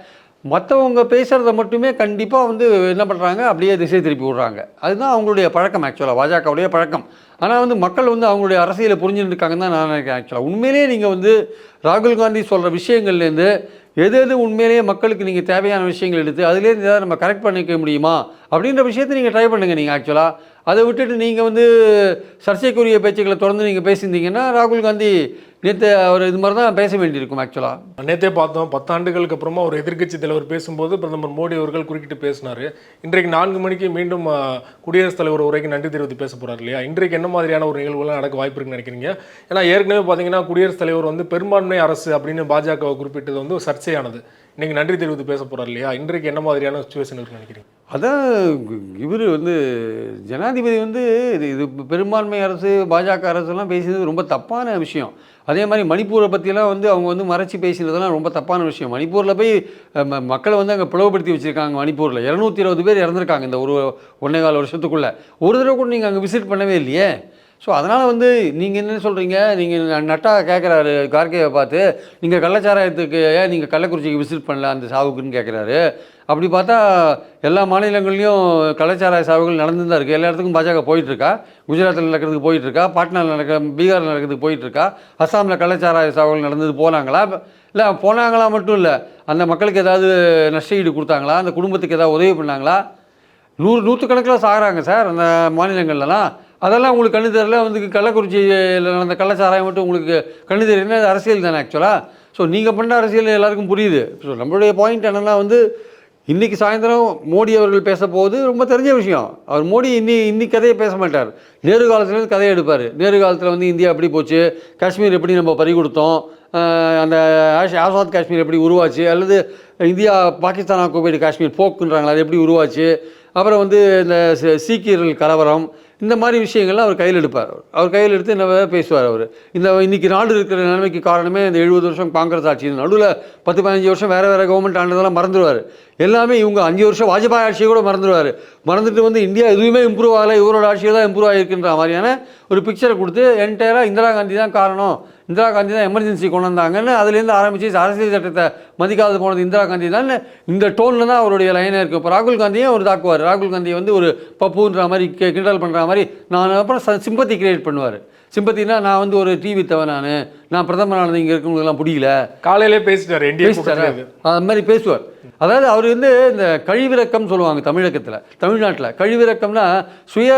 மற்றவங்க பேசுகிறத மட்டுமே கண்டிப்பாக வந்து என்ன பண்ணுறாங்க அப்படியே திசை திருப்பி விடுறாங்க. அதுதான் அவங்களுடைய பழக்கம் ஆக்சுவலாக பாஜகவுடைய பழக்கம். ஆனால் வந்து மக்கள் வந்து அவங்களுடைய அரசியலை புரிஞ்சுட்டு இருக்காங்கன்னு தான் நான் நினைக்கிறேன் ஆக்சுவலாக உண்மையிலேயே நீங்கள் வந்து ராகுல் காந்தி சொல்கிற விஷயங்கள்லேருந்து எது எது உண்மையிலேயே மக்களுக்கு நீங்கள் தேவையான விஷயங்கள் எடுத்து அதுலேருந்து ஏதாவது நம்ம கரெக்ட் பண்ணிக்க முடியுமா? அப்படின்ற விஷயத்தை நீங்கள் ட்ரை பண்ணுங்கள் நீங்கள் ஆக்சுவலாக அதை விட்டுட்டு நீங்கள் வந்து சர்ச்சைக்குரிய பேச்சுக்களை தொடர்ந்து நீங்கள் பேசியிருந்தீங்கன்னா ராகுல் காந்தி நேற்று அவர் இது மாதிரி தான் பேச வேண்டியிருக்கும் ஆக்சுவலாக நேற்றே பார்த்தோம் பத்தாண்டுகளுக்கு அப்புறமா ஒரு எதிர்க்கட்சி தலைவர் பேசும்போது பிரதமர் மோடி அவர்கள் குறுக்கிட்டு பேசினார். இன்றைக்கு நான்கு மணிக்கு மீண்டும் குடியரசுத் தலைவர் உரைக்கு நன்றி தெரிவித்து பேச போகிறார் இல்லையா? இன்றைக்கு என்ன மாதிரியான ஒரு நிகழ்வுலாம் நடக்க வாய்ப்பு இருக்குன்னு நினைக்கிறீங்க? ஏன்னா ஏற்கனவே பார்த்தீங்கன்னா குடியரசுத் தலைவர் வந்து பெரும்பான்மை அரசு அப்படின்னு பாஜகவை குறிப்பிட்டது வந்து சர்ச்சையானது. நீங்கள் நன்றி தெரிவித்து பேச போகிறார் இல்லையா? இன்றைக்கு என்ன மாதிரியான சுச்சுவேஷன் இருக்குன்னு நினைக்கிறீங்க? அதான் இவர் வந்து ஜனாதிபதி வந்து இது இது பெரும்பான்மை அரசு பாஜக அரசுலாம் பேசினது ரொம்ப தப்பான விஷயம். அதே மாதிரி மணிப்பூரை பற்றிலாம் வந்து அவங்க வந்து மறைச்சி பேசினதெல்லாம் ரொம்ப தப்பான விஷயம். மணிப்பூரில் போய் ம- மக்களை வந்து அங்கே பிளவுபடுத்தி வச்சுருக்காங்க மணிப்பூரில். இரநூத்தி இருபது பேர் இறந்துருக்காங்க இந்த ஒரு ஒன்றே கால வருஷத்துக்குள்ளே. ஒரு தடவை கூட நீங்கள் அங்கே விசிட் பண்ணவே இல்லையே? ஸோ அதனால் வந்து நீங்கள் என்ன சொல்கிறீங்க நீங்கள் நட்டா கேட்குறாரு கார்கேவை பார்த்து நீங்கள் கள்ளச்சாராயத்துக்கு ஏன் நீங்கள் கள்ளக்குறிச்சிக்கு விசிட் பண்ணல அந்த சாவுக்குன்னு கேட்குறாரு அப்படி பார்த்தா எல்லா மாநிலங்கள்லையும் கலாச்சார சாவுகள் நடந்து தான் இருக்குது எல்லா இடத்துக்கும் பாஜக போயிட்டுருக்கா. குஜராத்தில் நடக்கிறதுக்கு போயிட்டுருக்கா. பாட்னாவில் நடக்க பீகாரில் நடக்கிறதுக்கு போயிட்டுருக்கா. அஸ்ஸாமில் கலாச்சார சாவுகள் நடந்தது போனாங்களா? இல்லை போனாங்களா மட்டும் இல்லை அந்த மக்களுக்கு ஏதாவது நஷ்ட ஈடு கொடுத்தாங்களா? அந்த குடும்பத்துக்கு ஏதாவது உதவி பண்ணாங்களா? நூறு நூற்றுக்கணக்கில் சாகுறாங்க சார் அந்த மாநிலங்கள்லாம் அதெல்லாம் உங்களுக்கு கண்ணு தெரியல வந்து கள்ளக்குறிச்சியில் நடந்த கள்ளச்சாராயம் மட்டும் உங்களுக்கு கண்ணு தெரியலன்னா அது அரசியல் தானே ஆக்சுவலாக ஸோ நீங்கள் பண்ணுற அரசியல் எல்லாருக்கும் புரியுது. ஸோ நம்மளுடைய பாயிண்ட் என்னென்னா வந்து இன்றைக்கி சாயந்தரம் மோடி அவர்கள் பேச போகுது ரொம்ப தெரிஞ்ச விஷயம். அவர் மோடி இன்னி இன்னி கதையை பேச மாட்டார். நேரு காலத்துலேருந்து கதையை எடுப்பார். நேரு காலத்தில் வந்து இந்தியா எப்படி போச்சு? காஷ்மீர் எப்படி நம்ம பறி கொடுத்தோம்? அந்த ஆஷ் ஆசாத் காஷ்மீர் எப்படி உருவாச்சு? அல்லது இந்தியா பாகிஸ்தான் ஆக்குபைடு காஷ்மீர் போக்குன்றாங்களா? அது எப்படி உருவாச்சு? அப்புறம் வந்து இந்த சீக்கியர்கள் கலவரம் இந்த மாதிரி விஷயங்கள்லாம் அவர் கையில் எடுப்பார் அவர். அவர் கையில் எடுத்து என்ன பேசுவார் அவர். இந்த இன்றைக்கி நாடு இருக்கிற நிலைமைக்கு காரணமே இந்த எழுபது வருஷம் காங்கிரஸ் ஆட்சி நடுவில் பத்து பதினஞ்சு வருஷம் வேறு வேறு கவர்மெண்ட் ஆனதெல்லாம் மறந்துடுவார் எல்லாமே இவங்க அஞ்சு வருஷம் வாஜ்பாய் ஆட்சியை கூட மறந்துடுவார் மறந்துட்டு வந்து இந்தியா எதுவுமே இம்ப்ரூவ் ஆகலை இவரோட ஆட்சியில் தான் இம்ப்ரூவ் ஆகிருக்குன்ற மாதிரியான ஒரு பிக்சரை கொடுத்து என்டையராக இந்திரா காந்தி தான் காரணம். இந்திரா காந்தி தான் எமர்ஜென்சி கொண்டு வந்தாங்கன்னு அதுலேருந்து ஆரம்பித்து அரசியல் சட்டத்தை மதிக்காது போனது இந்திரா காந்தி தான் இந்த டோனில் தான் அவருடைய லைனாக இருக்கும் இப்போ ராகுல் காந்தியும் அவர் தாக்குவார். ராகுல் காந்தியை வந்து ஒரு பப்புன்ற மாதிரி கி- கிண்டல் பண்ணுற மாதிரி நான் அப்புறம் சிம்பத்தி கிரியேட் பண்ணுவார். சிம்பத்தினா நான் வந்து ஒரு டிவி தவன் நான். நான் பிரதமரானது இங்கே இருக்கவங்களுக்கெல்லாம் பிடிக்கல காலையிலே பேசிட்டாரு பேசிட்டாரா? அது மாதிரி பேசுவார். அதாவது அவர் வந்து இந்த கழிவிறக்கம் சொல்லுவாங்க தமிழகத்தில் தமிழ்நாட்டில். கழிவிறக்கம்னா சுய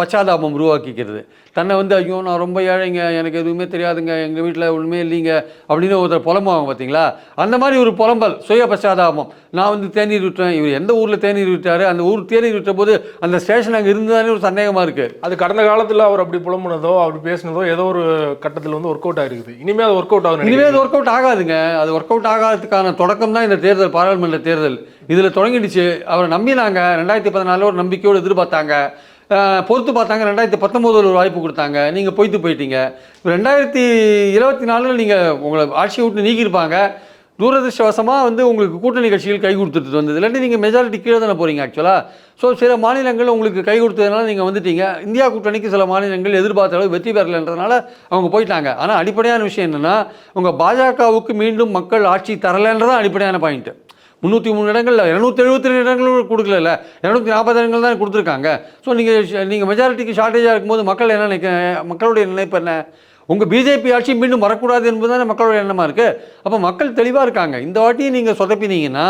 பச்சாதாபம் உருவாக்கிக்கிறது. தன்னை வந்து ஐயோ நான் ரொம்ப ஏழைங்க எனக்கு எதுவுமே தெரியாதுங்க எங்கள் வீட்டில் ஒன்றுமே இல்லைங்க அப்படின்னு ஒருத்தர் புலம்புவாங்க பார்த்தீங்களா அந்த மாதிரி ஒரு புலம்பல் சுய பச்சாதாபம். நான் வந்து தேநீர் விட்டேன் இவர் எந்த ஊரில் தேநீர் விட்டார் அந்த ஊர் தேநீர் விட்ட போது அந்த ஸ்டேஷன் அங்கே இருந்ததானே ஒரு சந்தேகமாக இருக்குது அது கடந்த காலத்துல அவர் அப்படி புலம்புனதோ அப்படி பேசினதோ ஏதோ ஒரு கட்டத்துல வந்து ஒர்க் அவுட் ஆயிருக்குது. இனிமே அது ஒர்க் அவுட் ஆகும் இனிமே அது ஒர்க் அவுட் ஆகாதுங்க. அது ஒர்க் அவுட் ஆகாததுக்கான தொடக்கம் தான் இந்த தேர்தல் பாராளுமன்ற தேர்தல். இதில் தொடங்கிடுச்சு. அவரை நம்பினாங்க. ரெண்டாயிரத்தி பதினாலில் ஒரு நம்பிக்கையோடு எதிர்பார்த்தாங்க. பொறுத்து பார்த்தாங்க. ரெண்டாயிரத்தி பத்தொம்போதில் ஒரு வாய்ப்பு கொடுத்தாங்க. நீங்கள் பொய்த்து போயிட்டீங்க. ரெண்டாயிரத்தி இருபத்தி நாலில் நீங்கள் உங்களை ஆட்சியை விட்டு நீக்கியிருப்பாங்க. துரதிருஷ்டவசமாக வந்து உங்களுக்கு கூட்டணி கட்சிகள் கை கொடுத்துட்டு வந்தது. இல்லாட்டி நீங்கள் மெஜாரிட்டி கீழே தானே போகிறீங்க ஆக்சுவலாக ஸோ சில மாநிலங்கள் உங்களுக்கு கை கொடுத்ததுனால நீங்கள் வந்துட்டீங்க. இந்தியா கூட்டணிக்கு சில மாநிலங்கள் எதிர்பார்த்த அளவு வெற்றி பெறலைன்றதுனால அவங்க போயிட்டாங்க. ஆனால் அடிப்படையான விஷயம் என்னென்னா உங்கள் பாஜகவுக்கு மீண்டும் மக்கள் ஆட்சி தரலைன்றதான் அடிப்படையான பாயிண்ட்டு முந்நூற்றி மூணு இடங்களில் இரநூத்தி எழுபத்தி ரெண்டு இடங்களும் கொடுக்கல இரநூத்தி நாற்பது இடங்கள் தான் கொடுத்துருக்காங்க. ஸோ நீங்கள் நீங்கள் மெஜாரிட்டிக்கு ஷார்ட்டேஜாக இருக்கும்போது மக்கள் என்ன நினைக்க மக்களுடைய நினைப்பு என்ன? உங்கள் பிஜேபி ஆட்சி மீண்டும் வரக்கூடாது என்பது தானே மக்களோட எண்ணமாக இருக்குது அப்போ மக்கள் தெளிவாக இருக்காங்க. இந்த வாட்டியை நீங்கள் சொதப்பினீங்கன்னா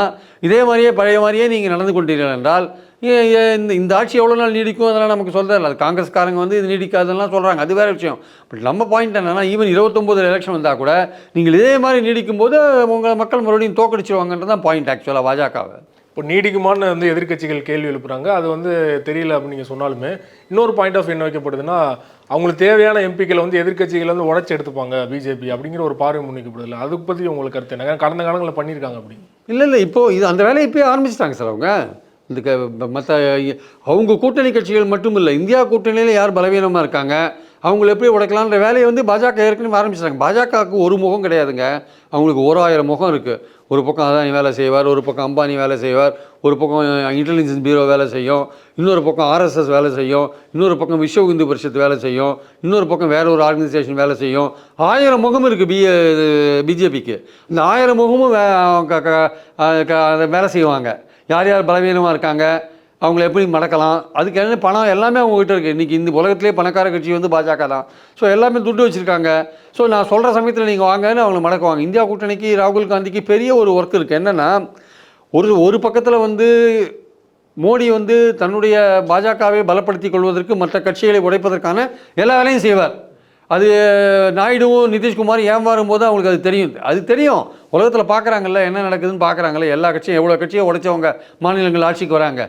இதே மாதிரியே பழைய மாதிரியே நீங்கள் நடந்து கொண்டீர்கள் என்றால் இந்த இந்த ஆட்சி எவ்வளோ நாள் நீடிக்கும் அதெல்லாம் நமக்கு சொல்கிறதில்ல அது காங்கிரஸ்காரங்க வந்து இது நீடிக்காதுலாம் சொல்கிறாங்க அது வேறு விஷயம். பட் நம்ம பாயிண்ட் என்னென்னா ஈவன் இருபத்தொம்போது எலெக்ஷன் வந்தால் கூட நீங்கள் இதே மாதிரி நீடிக்கும் போது உங்கள் மக்கள் மறுபடியும் தோக்கடிச்சிருவாங்கன்றது தான் பாயிண்ட் ஆக்சுவலாக பாஜகவை. இப்போ நீடிக்குமான்னு வந்து எதிர்க்கட்சிகள் கேள்வி எழுப்புறாங்க. அது வந்து தெரியல அப்படின்னு நீங்கள் சொன்னாலுமே இன்னொரு பாயிண்ட் ஆஃப் என்ன வைக்கப்படுதுன்னா அவங்களுக்கு தேவையான எம்பிக்களை வந்து எதிர்கட்சிகள் வந்து உடச்சி எடுத்துப்பாங்க பிஜேபி அப்படிங்கிற ஒரு பார்வை முன்வைக்கப்படுதில்ல. அதுக்கு பற்றி உங்களுக்கு கருத்து என்ன? கடந்த காலங்களில் பண்ணியிருக்காங்க அப்படி. இல்லை இல்லை இப்போது இது அந்த வேலையை இப்போயே ஆரம்பிச்சிட்டாங்க சார் அவங்க. இந்த க மற்ற அவங்க கூட்டணி கட்சிகள் மட்டும் இல்லை இந்தியா கூட்டணியில் யார் பலவீனமாக இருக்காங்க அவங்கள எப்படி உடைக்கலான்ற வேலையை வந்து பாஜக ஏற்கனவே ஆரம்பிச்சிட்டாங்க. பாஜகவுக்கு ஒரு முகம் கிடையாதுங்க. அவங்களுக்கு ஓராயிரம் முகம் இருக்குது ஒரு பக்கம் அதானி வேலை செய்வார் ஒரு பக்கம் அம்பானி வேலை செய்வார் ஒரு பக்கம் இன்டெலிஜென்ஸ் பியூரோ வேலை செய்யும் இன்னொரு பக்கம் ஆர்எஸ்எஸ் வேலை செய்யும் இன்னொரு பக்கம் விஸ்வ இந்து பரிஷத் வேலை செய்யும் இன்னொரு பக்கம் வேற ஒரு ஆர்கனைசேஷன் வேலை செய்யும். ஆயிரம் முகம் இருக்குது பி பிஜேபிக்கு இந்த ஆயிரம் முகமும் வே- அதை வேலை செய்வாங்க. யார் யார் பலவீனமாக இருக்காங்க? அவங்கள எப்படி மடக்கலாம் அதுக்கு என்ன பணம் எல்லாமே அவங்ககிட்ட இருக்குது இன்றைக்கி இந்த உலகத்திலே பணக்கார கட்சி வந்து பாஜக தான். ஸோ எல்லாமே துட்டு வச்சுருக்காங்க. ஸோ நான் சொல்கிற சமயத்தில் நீங்கள் வாங்கன்னு அவங்கள மடக்குவாங்க இந்தியா கூட்டணிக்கு ராகுல் காந்திக்கு பெரிய ஒரு ஒர்க் இருக்குது என்னென்னா ஒரு ஒரு பக்கத்தில் வந்து மோடி வந்து தன்னுடைய பாஜகவை பலப்படுத்திக் கொள்வதற்கு மற்ற கட்சிகளை உடைப்பதற்கான எல்லா வேலையும் செய்வார். அது நாயுடுவும் நிதிஷ்குமார் ஏமாறும் போது அவங்களுக்கு அது தெரியும். அது தெரியும். உலகத்தில் பார்க்குறாங்கல்ல என்ன நடக்குதுன்னு பார்க்குறாங்கல்ல எல்லா கட்சியும் எவ்வளோ கட்சியும் உடைச்சவங்க மாநிலங்கள் ஆட்சிக்கு வராங்க.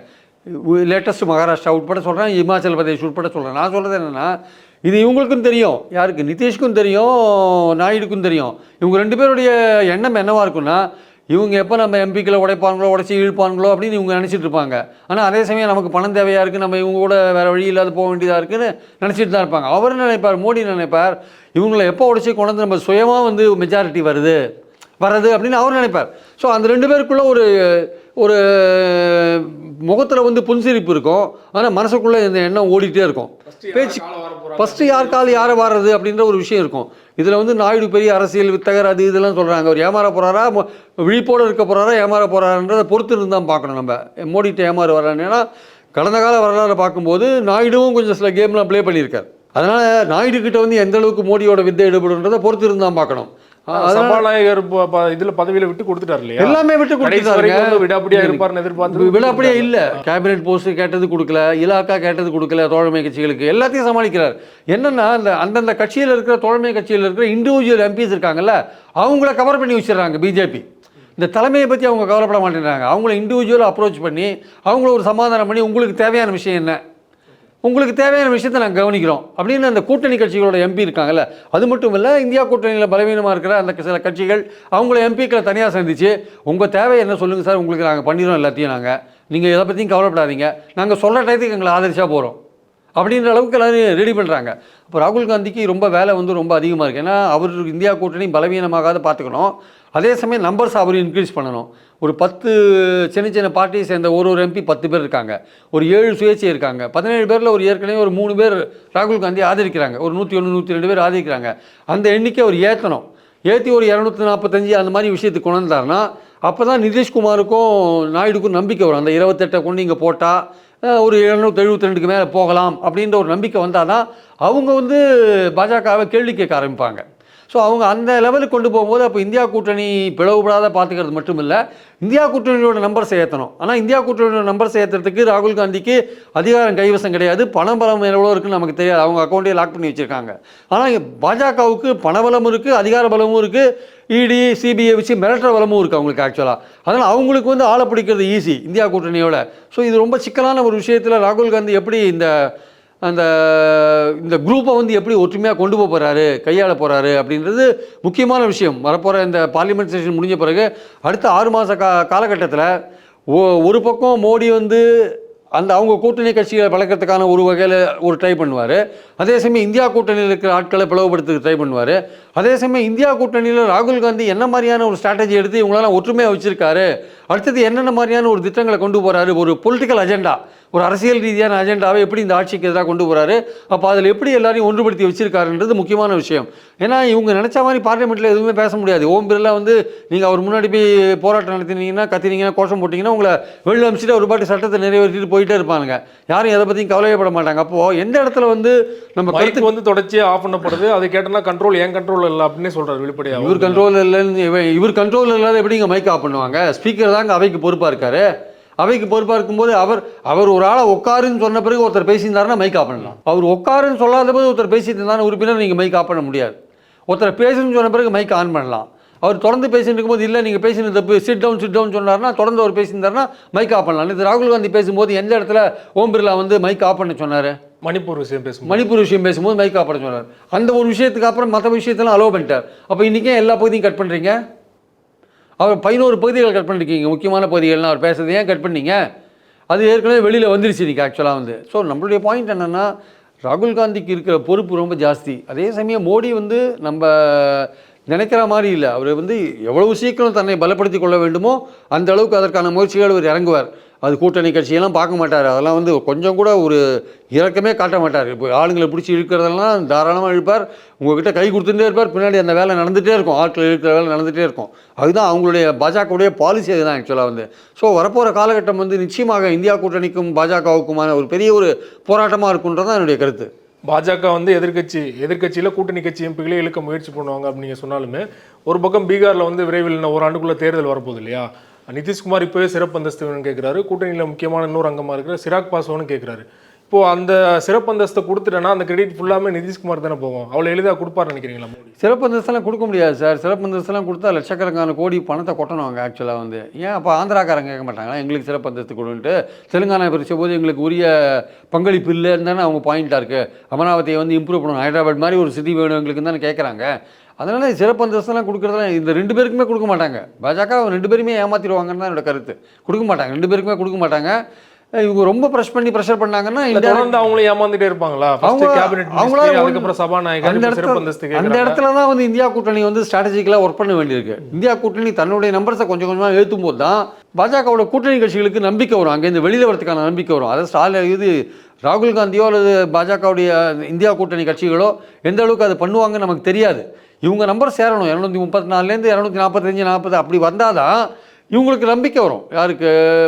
லேட்டஸ்ட் மகாராஷ்டிரா உட்பட சொல்கிறேன் இமாச்சல் பிரதேஷ் உட்பட சொல்கிறேன் நான் சொல்கிறது என்னென்னா இது இவங்களுக்கும் தெரியும். யாருக்கு? நிதிஷ்க்கும் தெரியும் நாயுடுக்கும் தெரியும். இவங்க ரெண்டு பேருடைய எண்ணம் என்னவாக இருக்குன்னா இவங்க எப்போ நம்ம எம்பிக்களை உடைப்பாங்களோ உடைச்சி இழுப்பாங்களோ அப்படின்னு இவங்க நினச்சிட்டு இருப்பாங்க. ஆனால் அதே சமயம் நமக்கு பணம் தேவையாக இருக்குது நம்ம இவங்க கூட வேறு வழி இல்லாத போக வேண்டியதாக இருக்குதுன்னு நினச்சிட்டு தான் இருப்பாங்க. அவர் நினைப்பார்? மோடி நினைப்பார்? இவங்களை எப்போ உடைச்சி கொண்டு நம்ம சுயமாக வந்து மெஜாரிட்டி வருது வர்றது அப்படின்னு அவர் நினைப்பார். ஸோ அந்த ரெண்டு பேருக்குள்ள ஒரு ஒரு முகத்தில் வந்து புன்சிரிப்பு இருக்கும். ஆனால் மனசுக்குள்ளே இந்த எண்ணம் ஓடிட்டே இருக்கும். பேச்சு ஃபஸ்ட்டு யார் கால் யாரை வாடுறது அப்படின்ற ஒரு விஷயம் இருக்கும். இதில் வந்து நாயுடு பெரிய அரசியல் வித்தகர் அது இதெல்லாம் சொல்கிறாங்க அவர் ஏமாற போகிறாரா விழிப்போடு இருக்க போகிறாரா ஏமாற போகிறான்றதை பொறுத்து இருந்து தான் பார்க்கணும் நம்ம மோடிட்ட ஏமாறு வர்றான்னு ஏன்னா கடந்த கால வரலாறு பார்க்கும்போது நாயுடுவும் கொஞ்சம் சில கேம்லாம் ப்ளே பண்ணியிருக்கார். அதனால் நாயுடு கிட்ட வந்து எந்த அளவுக்கு மோடியோட வித்தை எடுபடுன்றதை பொறுத்து இருந்து தான் பார்க்கணும். சபாநாயகர் இதுல பதவியில விட்டு கொடுத்துட்டாரு இல்லையா? எல்லாமே விட்டு வந்து விடாப்படியா இருப்பாருன்னு எதிர்பார்த்து விட அப்படியே இல்லை. கேபினெட் போஸ்ட் கேட்டது கொடுக்கல இலாக்கா கேட்டது கொடுக்கல தோழமை கட்சிகளுக்கு. எல்லாத்தையும் சமாளிக்கிறார். என்னன்னா அந்த அந்தந்த கட்சியில் இருக்கிற தோழமை கட்சியில் இருக்கிற இண்டிவிஜுவல் எம்பிஸ் இருக்காங்கல்ல அவங்கள கவர் பண்ணி வச்சிடுறாங்க பிஜேபி இந்த தலைமையை பற்றி அவங்க கவலைப்பட மாட்டேங்கிறாங்க அவங்கள இண்டிவிஜுவலாக அப்ரோச் பண்ணி அவங்கள ஒரு சமாதானம் பண்ணி உங்களுக்கு தேவையான விஷயம் என்ன? உங்களுக்கு தேவையான விஷயத்தை நாங்கள் கவனிக்கிறோம். அப்படின்னு அந்த கூட்டணி கட்சிகளோட எம்பி இருக்காங்கல்ல அது மட்டும் இல்லை இந்தியா கூட்டணியில் பலவீனமாக இருக்கிற அந்த சில கட்சிகள் அவங்கள எம்பிக்களை தனியாக சந்திச்சு உங்கள் தேவை என்ன சொல்லுங்கள் சார் உங்களுக்கு நாங்கள் பண்ணிடுறோம் எல்லாத்தையும் நாங்கள் நீங்கள் எதை பற்றியும் கவலைப்படாதீங்க. நாங்கள் சொல்கிற டயத்துக்கு எங்களை ஆதரிச்சா போகிறோம் அப்படின்ற அளவுக்கு எல்லோரும் ரெடி பண்ணுறாங்க இப்போ ராகுல் காந்திக்கு ரொம்ப வேலை வந்து ரொம்ப அதிகமாக இருக்குது ஏன்னா அவர் இந்தியா கூட்டணி பலவீனமாகாத பார்த்துக்கணும். அதே சமயம் நம்பர்ஸ் அவர் இன்க்ரீஸ் பண்ணணும். ஒரு பத்து சின்ன சின்ன பார்ட்டியை சேர்ந்த ஒரு ஒரு எம்பி பத்து பேர் இருக்காங்க. ஒரு ஏழு சுயேட்சை இருக்காங்க. பதினேழு பேரில் ஒரு ஏற்கனவே ஒரு மூணு பேர் ராகுல் காந்தி ஆதரிக்கிறாங்க. ஒரு நூற்றி ஒன்று நூற்றி ரெண்டு பேர் ஆதரிக்கிறாங்க. அந்த எண்ணிக்கை அவர் ஏற்றணும் ஏற்றி ஒரு இரநூத்தி நாற்பத்தஞ்சு அந்த மாதிரி விஷயத்துக்கு கொண்டு வந்தாருன்னா அப்போ தான் நிதிஷ்குமாருக்கும் நாயுடுக்கும் நம்பிக்கை வரும். அந்த இருபத்தெட்டை கொண்டு இங்கே போட்டால் ஒரு எழுநூற்றி எழுபத்தி ரெண்டுக்கு மேலே போகலாம் அப்படின்ற ஒரு நம்பிக்கை வந்தால் தான் அவங்க வந்து பாஜகவை கேள்வி கேட்க ஆரம்பிப்பாங்க. ஸோ அவங்க அந்த லெவலுக்கு கொண்டு போகும்போது அப்போ இந்தியா கூட்டணி பிளவுபடாத பார்த்துக்கிறது மட்டும் இல்லை இந்தியா கூட்டணியோட நம்பர் சேர்த்தணும். ஆனால் இந்தியா கூட்டணியோட நம்பர் சேர்த்துறதுக்கு ராகுல் காந்திக்கு அதிகாரம் கைவசம் கிடையாது. பணம் பலம் எவ்வளோ இருக்குன்னு நமக்கு தெரியாது. அவங்க அக்கௌண்ட்டே லாக் பண்ணி வச்சுருக்காங்க. ஆனால் பாஜகவுக்கு பணபலம் இருக்குது அதிகார பலமும் இருக்குது இடி சிபிஐ வச்சு மிரட்டுற பலமும் இருக்குது அவங்களுக்கு ஆக்சுவலாக அதனால் அவங்களுக்கு வந்து ஆளை பிடிக்கிறது ஈஸி இந்தியா கூட்டணியோட. ஸோ இது ரொம்ப சிக்கலான ஒரு விஷயத்தில் ராகுல் காந்தி எப்படி இந்த அந்த இந்த குரூப்பை வந்து எப்படி ஒற்றுமையாக கொண்டு போக போகிறாரு கையாள போகிறாரு அப்படின்றது முக்கியமான விஷயம். வரப்போகிற இந்த பார்லிமெண்ட் செஷன் முடிஞ்ச பிறகு அடுத்த ஆறு மாத கா காலகட்டத்தில் ஓ ஒரு பக்கம் மோடி வந்து அந்த அவங்க கூட்டணி கட்சிகளை பழக்கிறதுக்கான ஒரு வகையில் ஒரு ட்ரை பண்ணுவார். அதே சமயம் இந்தியா கூட்டணியில் இருக்கிற ஆட்களை பிளவுபடுத்துக்கு ட்ரை பண்ணுவார். அதே சமயம் இந்தியா கூட்டணியில் ராகுல் காந்தி என்ன மாதிரியான ஒரு ஸ்ட்ராட்டஜி எடுத்து இவங்களெல்லாம் ஒற்றுமையாக வச்சுருக்காரு? அடுத்தது என்னென்ன மாதிரியான ஒரு திட்டங்களை கொண்டு போகிறாரு ஒரு பொலிட்டிக்கல் அஜெண்டா ஒரு அரசியல் ரீதியான அஜெண்டாவை எப்படி இந்த ஆட்சிக்கு எதிராக கொண்டு போகிறாரு அப்போ அதில் எப்படி எல்லாரையும் ஒன்றுபடுத்தி வச்சிருக்காருன்றது முக்கியமான விஷயம். ஏன்னா இவங்க நினச்ச மாதிரி பார்லிமெண்ட்டில் எதுவுமே பேச முடியாது. ஓம் பிர்லா வந்து நீங்கள் அவர் முன்னாடி போய் போராட்டம் நடத்தினீங்கன்னா கத்தினீங்கன்னா கோஷம் போட்டிங்கன்னா உங்களை வெளில அமிச்சிட்டு ஒரு பாட்டி சட்டத்தை நிறைவேற்றிட்டு போயிட்டே இருப்பாங்க யாரும் எதை பற்றியும் கவலையப்பட மாட்டாங்க. அப்போது எந்த இடத்துல வந்து நம்ம கருத்து வந்து தொடர்ச்சியா ஆஃப் பண்ணப்படுது. அதை கேட்டனா கண்ட்ரோல் ஏன் கண்ட்ரோல் இல்லை அப்படின்னே சொல்றாரு வெளிப்படையா. இவர் கண்ட்ரோல் இல்லைன்னு இவ- இவர் கண்ட்ரோல் இல்லாத எப்படிங்க மைக் ஆஃப் பண்ணுவாங்க? ஸ்பீக்கர் தாங்க அவைக்கு பொறுப்பாக இருக்காரு. அவைக்கு பொறுப்பாக இருக்கும்போது அவர் அவர் ஒரு ஆளை உட்காருன்னு சொன்ன பிறகு ஒருத்தர் பேசியிருந்தாருன்னா மைக் ஆஃப் பண்ணலாம். அவர் உட்காருன்னு சொல்லாத போது ஒருத்தர் பேசிட்டு இருந்தாலும் உறுப்பினர் நீங்கள் மைக் ஆஃப் பண்ண முடியாது. ஒருத்தர் பேசுன்னு சொன்ன பிறகு மைக் ஆன் பண்ணலாம். அவர் தொடர்ந்து பேசிட்டு இருக்கும்போது இல்லை நீங்கள் பேசினது தப்பு. சிட் டவுன் சிட் டவுன் சொன்னார்னா தொடர்ந்து அவர் பேசியிருந்தாருன்னா மைக் ஆஃப் பண்ணலாம். இது ராகுல் காந்தி பேசும்போது எந்த இடத்துல ஓம் பிர்லா வந்து மைக் ஆஃப் பண்ண சொன்னார்? மணிப்பூர் விஷயம் பேசும்போது. மணிப்பூர் விஷயம் பேசும்போது மைக் ஆஃப் பண்ண சொன்னார். அந்த ஒரு விஷயத்துக்கு அப்புறம் மற்ற விஷயத்தெல்லாம் அலோவ் பண்ணிட்டார். அப்போ இன்றைக்கே எல்லா பகுதியும் கட் பண்ணுறீங்க அவர் பதினோரு பகுதிகள் கட் பண்ணிருக்கீங்க. முக்கியமான பகுதிகள்லாம் அவர் பேசுறது ஏன் கட் பண்ணீங்க? அது ஏற்கனவே வெளியில் வந்துருச்சு இன்றைக்கி ஆக்சுவலாக வந்து. ஸோ நம்மளுடைய பாயிண்ட் என்னென்னா ராகுல் காந்திக்கு இருக்கிற பொறுப்பு ரொம்ப ஜாஸ்தி. அதே சமயம் மோடி வந்து நம்ம நினைக்கிற மாதிரி இல்லை. அவர் வந்து எவ்வளவு சீக்கிரம் தன்னை பலப்படுத்தி கொள்ள வேண்டுமோ அந்த அளவுக்கு அதற்கான முயற்சிகள் அவர் இறங்குவார். அது கூட்டணி கட்சியெல்லாம் பார்க்க மாட்டார். அதெல்லாம் வந்து கொஞ்சம் கூட ஒரு இறக்கமே காட்ட மாட்டார். இப்போ ஆளுங்களை பிடிச்சி இழுக்கிறதெல்லாம் தாராளமாக இழுப்பார். உங்ககிட்ட கை கொடுத்துட்டே இருப்பார். பின்னாடி அந்த வேலை நடந்துகிட்டே இருக்கும். ஆட்கள் இழுக்கிற வேலை நடந்துகிட்டே இருக்கும். அதுதான் அவங்களுடைய பாஜகவுடைய பாலிசி அதுதான் ஆக்சுவலாக வந்து. ஸோ வரப்போகிற காலகட்டம் வந்து நிச்சயமாக இந்தியா கூட்டணிக்கும் பாஜகவுக்குமான ஒரு பெரிய ஒரு போராட்டமாக இருக்குன்றது தான் என்னுடைய கருத்து. பாஜக வந்து எதிர்க்கட்சி எதிர்கட்சியில் கூட்டணி கட்சி எம்பிகளே இழுக்க முயற்சி பண்ணுவாங்க அப்படின்னு நீங்கள் சொன்னாலுமே ஒரு பக்கம் பீகாரில் வந்து விரைவில் இன்னும் ஒரு ஆண்டுக்குள்ளே தேர்தல் வரப்போகுது இல்லையா? நிதிஷ்குமார் இப்போவே சிறப்பு அந்தஸ்து வேணும்னு கேட்குறாரு கூட்டணியில் முக்கியமான இன்னொரு அங்கமாக இருக்கிற சிராக் பாஸ்வானும் கேட்குறாரு இப்போது அந்த சிறப்பு அந்தஸ்தை கொடுத்துட்டேன்னா அந்த கிரெடிட் ஃபுல்லாமே நிதிஷ்குமார் தானே போகும். அவ்வளோ எளிதாக கொடுப்பாரு நினைக்கிறீங்களா சிறப்பு அந்தஸ்தெல்லாம் கொடுக்க முடியாது சார். சிறப்பு அந்தஸ்தெல்லாம் கொடுத்தா லட்சக்கணக்கான கோடி பணத்தை கொட்டணும் அவங்க ஆக்சுவலாக வந்து. ஏன் அப்போ ஆந்திராக்காரங்க கேட்க மாட்டாங்களா? எங்களுக்கு சிறப்பு அந்தஸ்து கொடுன்ட்டு தெலுங்கானா பிரித்த போது எங்களுக்கு உரிய பங்களிப்பு இல்லைன்னு தானே அவங்க பாயிண்ட்டாக இருக்குது அமராவதியை வந்து இம்ப்ரூவ் பண்ணணும். ஹைதராபாத் மாதிரி ஒரு சிட்டி வேணும் எங்களுக்கு தானே கேட்குறாங்க. அதனால் சிறப்பு அந்தஸ்தெல்லாம் கொடுக்குறதுலாம் இந்த ரெண்டு பேருக்குமே கொடுக்க மாட்டாங்க. பாஜக ரெண்டு பேருமே ஏமாற்றிடுவாங்கன்னு தான் என்னோட கருத்து. கொடுக்க மாட்டாங்க. ரெண்டு பேருக்குமே கொடுக்க மாட்டாங்க. இவங்க ரொம்ப ப்ரெஷ் பண்ணி ப்ரெஷர் பண்ணாங்கன்னா தொடர்ந்து அவங்களும் ஏமாந்துட்டே இருப்பாங்களா? அவங்க- கேபினெட் அவங்களால அதுக்கப்புறம் சபாநாயகர் அந்த இடத்துல தான் வந்து இந்தியா கூட்டணி வந்து ஸ்ட்ராட்டஜிக்கலாக ஒர்க் பண்ண வேண்டியிருக்கு. இந்தியா கூட்டணி தன்னுடைய நம்பர்ஸை கொஞ்சம் கொஞ்சமாக ஏற்றும் போது தான் பாஜகவோட கூட்டணி கட்சிகளுக்கு நம்பிக்கை வரும். அங்கேருந்து வெளியில் வரதுக்கான நம்பிக்கை வரும். அதை ஸ்டாலின் இது ராகுல் காந்தியோ அல்லது பாஜகவுடைய இந்தியா கூட்டணி கட்சிகளோ எந்த அளவுக்கு அதை பண்ணுவாங்கன்னு நமக்கு தெரியாது. இவங்க நம்பர் சேரணும். இரநூத்தி முப்பத்தி நாலுலேருந்து இரநூத்தி நாற்பத்தஞ்சு நாற்பது அப்படி வந்தால் தான் இவங்களுக்கு நம்பிக்கை வரும். யாருக்கு?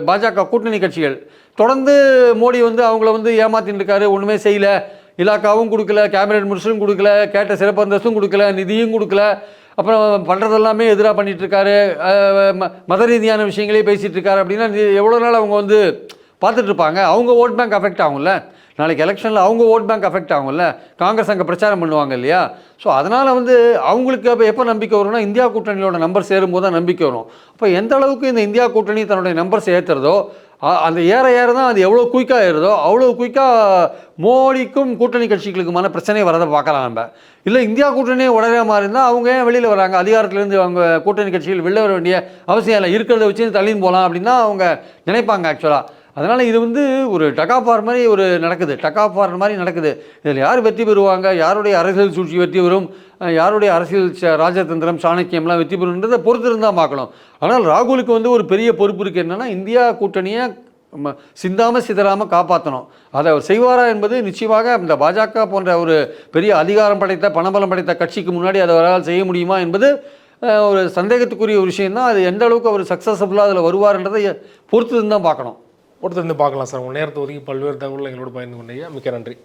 பாஜக கூட்டணி கட்சிகள். தொடர்ந்து மோடி வந்து அவங்கள வந்து ஏமாத்தின்னு இருக்காரு. ஒன்றுமே செய்யலை. இலாக்காவும் கொடுக்கல. கேபினெட் மினிஸ்டரும் கொடுக்கல. கேட்ட சிறப்பு அந்தஸ்தும் கொடுக்கல. நிதியும் கொடுக்கல. அப்புறம் பண்ணுறதெல்லாமே எதிராக பண்ணிகிட்ருக்காரு ம- மத ரீதியான விஷயங்களே பேசிகிட்டு இருக்காரு. அப்படின்னா எவ்வளோ நாள் அவங்க வந்து பார்த்துட்ருப்பாங்க அவங்க ஓட் பேங்க் அஃபெக்ட் ஆகும்ல? நாளைக்கு எலெக்ஷனில் அவங்க ஓட் பேங்க் அஃபெக்ட் ஆகும்ல. காங்கிரஸ் அங்கே பிரச்சாரம் பண்ணுவாங்க இல்லையா? ஸோ அதனால் வந்து அவங்களுக்கு அப்போ எப்போ நம்பிக்கை வரும்னா இந்தியா கூட்டணியோட நம்பர் சேரும்போது தான் நம்பிக்கை வரும். அப்போ எந்த அளவுக்கு இந்த இந்தியா கூட்டணி தன்னுடைய நம்பர்ஸ் ஏற்றுறதோ அந்த ஏற ஏற தான் அது எவ்வளோ குயிக்காக ஏறுதோ அவ்வளோ குயிக்காக மோடிக்கும் கூட்டணி கட்சிகளுக்குமான பிரச்சனை வரதை பார்க்கலாம் நம்ம. இல்லை இந்தியா கூட்டணியே உடனே மாதிரி இருந்தால் அவங்க ஏன் வெளியில் வராங்க? அதிகாரத்துலேருந்து அவங்க கூட்டணி கட்சிகள் வெளில வர வேண்டிய அவசியம் இல்லை. இருக்கிறத வச்சு தள்ளின்னு போகலாம் அப்படின்னு தான் அவங்க நினைப்பாங்க ஆக்சுவலாக அதனால் இது வந்து ஒரு டகாபார் மாதிரி ஒரு நடக்குது. டகாபார் மாதிரி நடக்குது. இதில் யார் வெற்றி பெறுவாங்க? யாருடைய அரசியல் சூழ்ச்சி வெற்றி பெறும்? யாருடைய அரசியல் ச- ராஜதந்திரம் சாணக்கியம்லாம் வெற்றி பெறுன்றதை பொறுத்து இருந்தால் பார்க்கணும். ஆனால் ராகுலுக்கு வந்து ஒரு பெரிய பொறுப்பு இருக்குது என்னென்னா இந்தியா கூட்டணியை ம- சிதறாமல் காப்பாற்றணும் அதை அவர் செய்வாரா என்பது நிச்சயமாக இந்த பாஜக போன்ற ஒரு பெரிய அதிகாரம் படைத்த பணபலம் படைத்த கட்சிக்கு முன்னாடி அதை அவரால் செய்ய முடியுமா என்பது ஒரு சந்தேகத்துக்குரிய ஒரு விஷயம் தான் அது எந்த அளவுக்கு அவர் சக்ஸஸ்ஃபுல்லாக அதில் வருவார்ன்றதை பொறுத்து தான் பார்க்கணும். பொறுத்திருந்து பார்க்கலாம் சார். உங்கள் நேரத்தை ஒதுக்கி பல்வேறு தகவல்கள் எங்களோட பயந்து கொண்டீங்க. மிக்க நன்றி.